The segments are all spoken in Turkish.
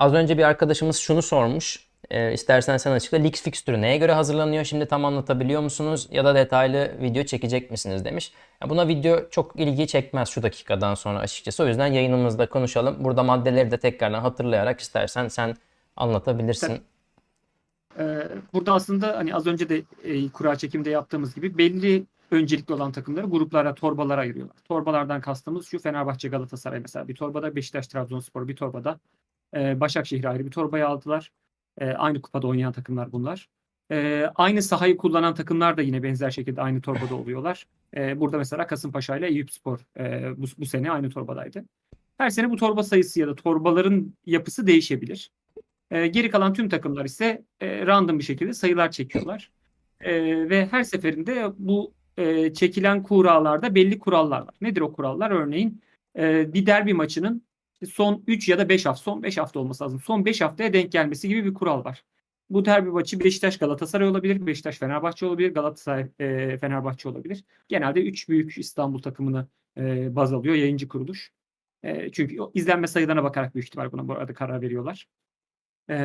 az önce bir arkadaşımız şunu sormuş. Ee, istersen sen açıkla. Leaks fikstürü neye göre hazırlanıyor? Şimdi tam anlatabiliyor musunuz? Ya da detaylı video çekecek misiniz demiş. Ya buna video çok ilgi çekmez şu dakikadan sonra açıkçası. O yüzden yayınımızda konuşalım. Burada maddeleri de tekrardan hatırlayarak istersen sen anlatabilirsin. Ee, burada aslında hani az önce de e, kura çekimde yaptığımız gibi belli öncelikli olan takımları gruplara, torbalara ayırıyorlar. Torbalardan kastımız şu Fenerbahçe, Galatasaray mesela bir torbada, Beşiktaş, Trabzonspor bir torbada, e, Başakşehir ayrı bir torbaya aldılar. E, aynı kupada oynayan takımlar bunlar. E, aynı sahayı kullanan takımlar da yine benzer şekilde aynı torbada oluyorlar. E, burada mesela Kasımpaşa ile Eyüpspor e, bu, bu sene aynı torbadaydı. Her sene bu torba sayısı ya da torbaların yapısı değişebilir. E, geri kalan tüm takımlar ise e, random bir şekilde sayılar çekiyorlar. E, ve her seferinde bu e, çekilen kurallarda belli kurallar var. Nedir o kurallar? Örneğin e, bir derbi maçının son 3 ya da 5 hafta, son 5 hafta olması lazım. Son 5 haftaya denk gelmesi gibi bir kural var. Bu derbi maçı Beşiktaş Galatasaray olabilir, Beşiktaş Fenerbahçe olabilir, Galatasaray e, Fenerbahçe olabilir. Genelde 3 büyük İstanbul takımını e, baz alıyor yayıncı kuruluş. E, çünkü izlenme sayılarına bakarak büyük ihtimal buna bu arada karar veriyorlar. E,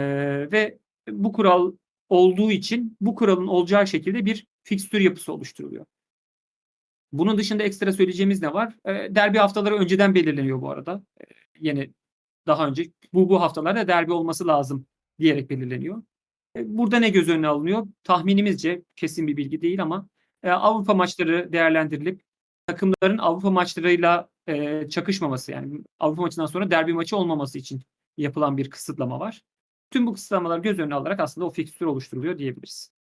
ve bu kural olduğu için bu kuralın olacağı şekilde bir fikstür yapısı oluşturuluyor. Bunun dışında ekstra söyleyeceğimiz ne var? E, derbi haftaları önceden belirleniyor bu arada. E, yine daha önce bu bu haftalarda derbi olması lazım diyerek belirleniyor. E, burada ne göz önüne alınıyor? Tahminimizce kesin bir bilgi değil ama e, Avrupa maçları değerlendirilip takımların Avrupa maçlarıyla e, çakışmaması yani Avrupa maçından sonra derbi maçı olmaması için yapılan bir kısıtlama var. Tüm bu kısıtlamalar göz önüne alarak aslında o fikstür oluşturuluyor diyebiliriz.